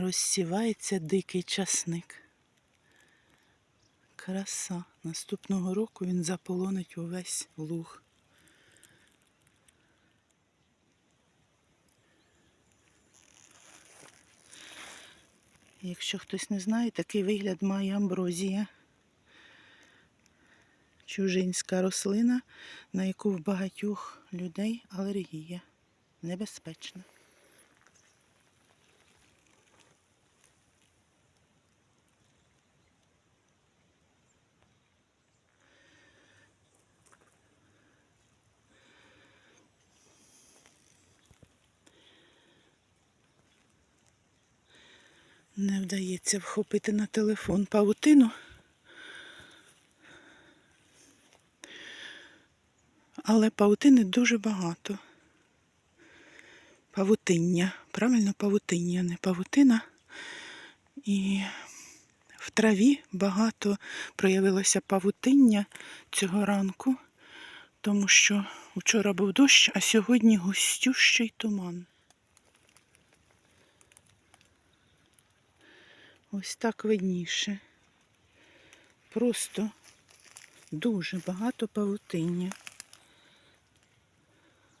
розсівається дикий часник. Краса. Наступного року він заполонить увесь луг. Якщо хтось не знає, такий вигляд має амброзія. Чужинська рослина, на яку в багатьох людей алергія. Небезпечна. Не вдається вхопити на телефон павутину. Але павутини дуже багато. Павутиння. Правильно, павутиння, не павутина. І в траві багато проявилося павутиння цього ранку, тому що вчора був дощ, а сьогодні густющий туман. Ось так видніше. Просто дуже багато павутиння.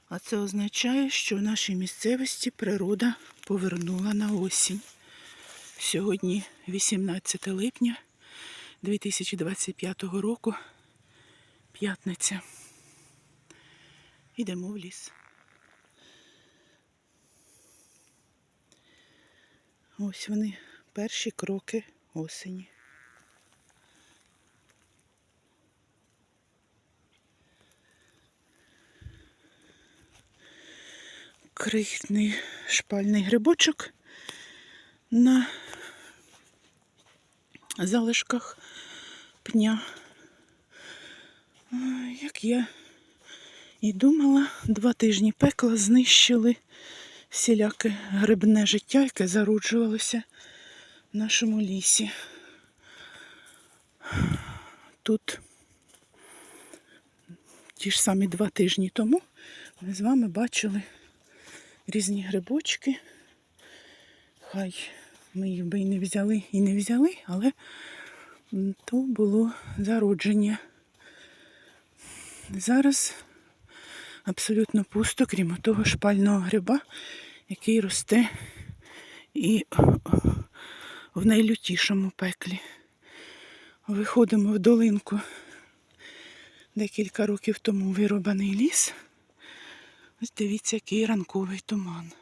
А це означає, що в нашій місцевості природа повернула на осінь. Сьогодні 18 липня 2025 року, п'ятниця. Йдемо в ліс. Ось вони, перші кроки осені. Крихітний шпальний грибочок на залишках пня. Як я і думала, два тижні пекла знищили всіляке грибне життя, яке зароджувалося нашому лісі. Тут ті ж самі два тижні тому ми з вами бачили різні грибочки. Хай ми їх би і не взяли, і не взяли, але то було зародження. Зараз абсолютно пусто, крім того шпального гриба, який росте і в найлютішому пеклі. Виходимо в долинку декілька років тому вирубаний ліс. Ось дивіться, який ранковий туман.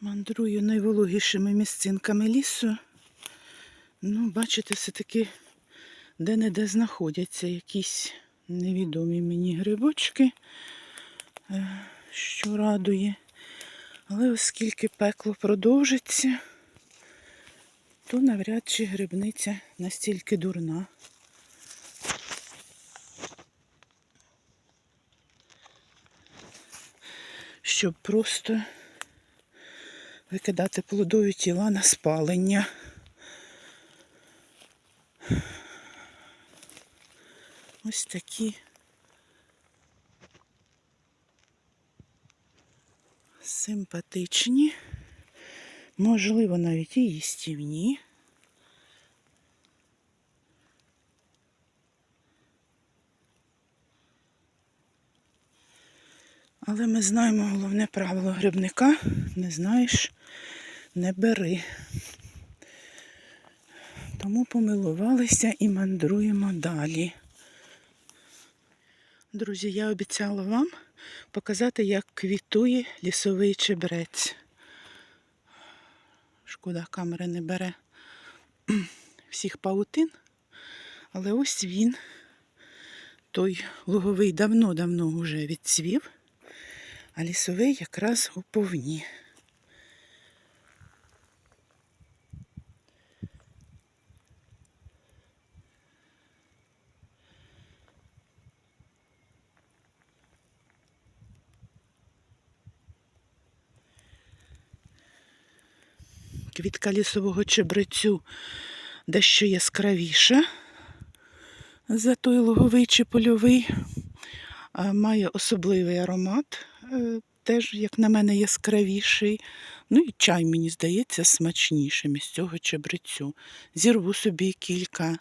Мандрую найвологішими місцинками лісу. Ну, бачите, все-таки де-не-де знаходяться якісь невідомі мені грибочки, е, що радує. Але оскільки пекло продовжиться, то навряд чи грибниця настільки дурна. Щоб просто викидати плодові тіла на спалення. Ось такі симпатичні, можливо, навіть і їстівні. Але ми знаємо головне правило грибника не знаєш, не бери. Тому помилувалися і мандруємо далі. Друзі, я обіцяла вам показати, як квітує лісовий чебрець. Шкода, камера не бере всіх паутин. Але ось він, той луговий давно-давно вже відцвів, а лісовий якраз у повні. Квітка лісового чебрецю дещо яскравіша За той луговий чи польовий має особливий аромат, е, теж, як на мене, яскравіший. Ну і чай, мені здається, смачнішим із цього чебрецю. Зірву собі кілька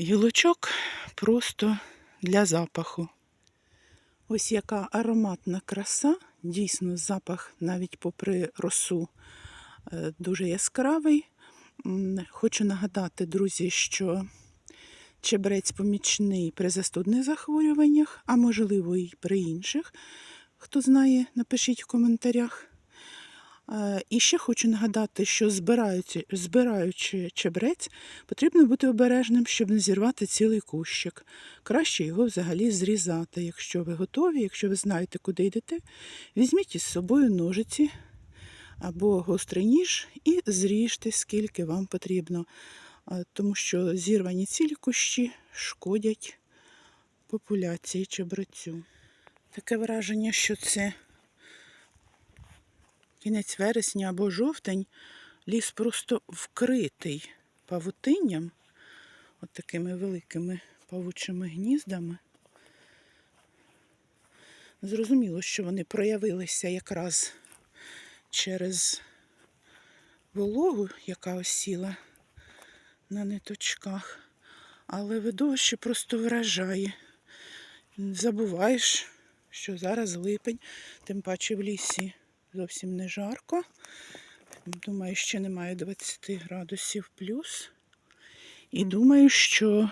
гілочок просто для запаху. Ось яка ароматна краса. Дійсно, запах навіть попри росу дуже яскравий. Хочу нагадати, друзі, що чебрець помічний при застудних захворюваннях, а можливо і при інших. Хто знає, напишіть в коментарях. Е, І ще хочу нагадати, що збираючи, збираючи чебрець, потрібно бути обережним, щоб не зірвати цілий кущик. Краще його взагалі зрізати. Якщо ви готові, якщо ви знаєте, куди йдете, візьміть із собою ножиці або гострий ніж і зріжте, скільки вам потрібно. Тому що зірвані цілі кущі шкодять популяції чебрецю. Таке враження, що це кінець вересня або жовтень, ліс просто вкритий павутинням, от такими великими павучими гніздами. Зрозуміло, що вони проявилися якраз через вологу, яка осіла на ниточках. Але видовище просто вражає. Забуваєш, що зараз липень, тим паче в лісі зовсім не жарко. Думаю, ще немає 20 градусів плюс. І думаю, що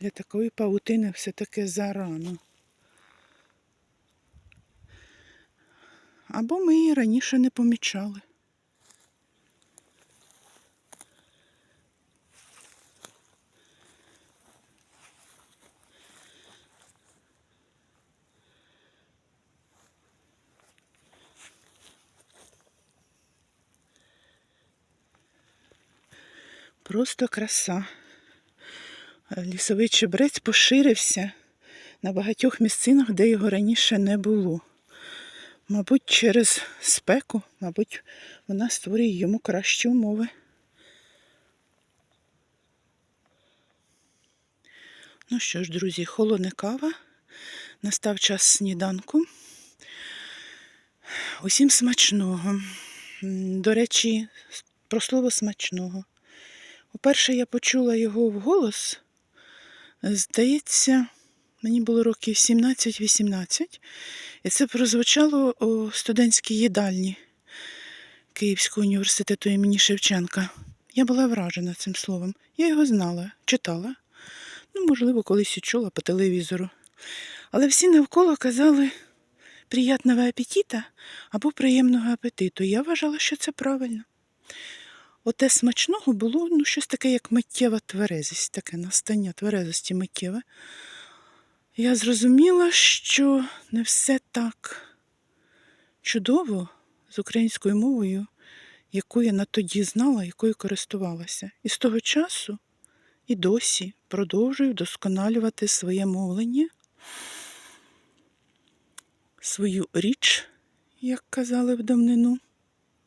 для такої павутини все-таки зарано. Або ми її раніше не помічали. Просто краса. Е, Лісовий чебрець поширився на багатьох місцинах, де його раніше не було. Мабуть, через спеку, мабуть, вона створює йому кращі умови. Ну що ж, друзі, холодне кава. Настав час сніданку. Усім смачного. До речі, про слово смачного. Уперше я почула його вголос. Здається, мені було років 17-18, і це прозвучало у студентській їдальні Київського університету імені Шевченка. Я була вражена цим словом. Я його знала, читала. Ну, можливо, колись і чула по телевізору. Але всі навколо казали приятного апетита або приємного апетиту. Я вважала, що це правильно. Оте смачного було ну, щось таке, як миттєва тверезість, таке настання тверезості миттєве. Я зрозуміла, що не все так чудово з українською мовою, яку я на тоді знала, якою користувалася. І з того часу і досі продовжую вдосконалювати своє мовлення, свою річ, як казали в давнину.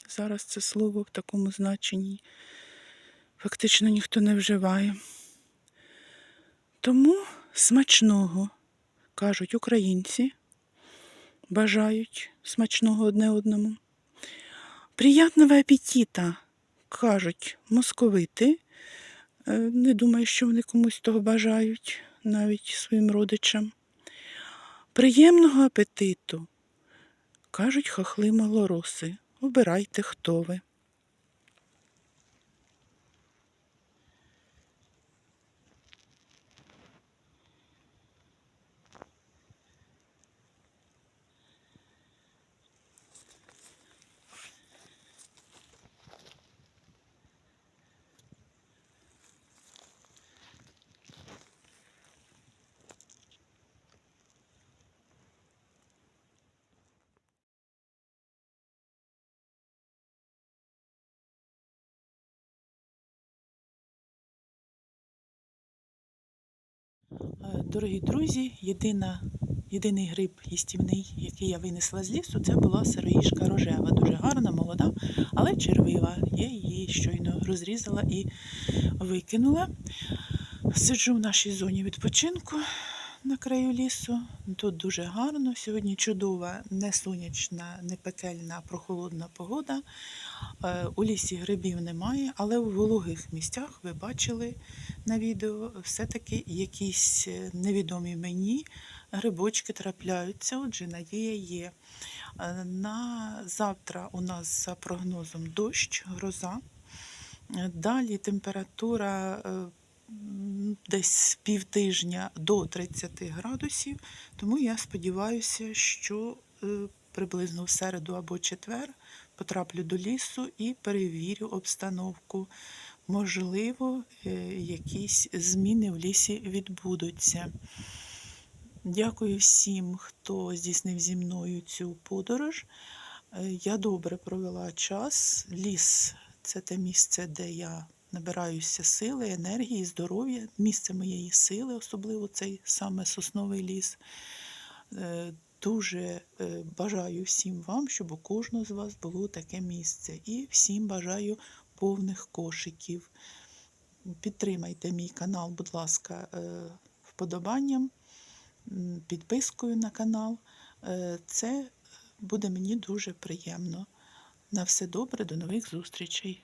Зараз це слово в такому значенні фактично ніхто не вживає. Тому смачного, кажуть українці, бажають смачного одне одному. Приятного апетита, кажуть московити. Е, Не думаю, що вони комусь того бажають, навіть своїм родичам. Приємного апетиту, кажуть хохли малороси. Обирайте, хто ви. Дорогі друзі, єдина єдиний гриб їстівний, який я винесла з лісу, це була сироїшка рожева. Дуже гарна, молода, але червива. Я її щойно розрізала і викинула. Сиджу в нашій зоні відпочинку на краю лісу. Тут дуже гарно. Сьогодні чудова, не сонячна, не пекельна, прохолодна погода. Е, У лісі грибів немає, але у вологих місцях ви бачили на відео все-таки якісь е, невідомі мені грибочки трапляються. Отже, надія є. Е, На завтра у нас за прогнозом дощ, гроза. Далі температура десь півтижня до 30 градусів, тому я сподіваюся, що е, приблизно в середу або четвер потраплю до лісу і перевірю обстановку. Можливо, е, якісь зміни в лісі відбудуться. Дякую всім, хто здійснив зі мною цю подорож. Е, Я добре провела час. Ліс це те місце, де я набираюся сили, енергії, здоров'я, місце моєї сили, особливо цей саме сосновий ліс. Е, Дуже е, бажаю всім вам, щоб у кожного з вас було таке місце. І всім бажаю повних кошиків. Підтримайте мій канал, будь ласка, е, вподобанням, підпискою на канал. Це буде мені дуже приємно. На все добре, до нових зустрічей.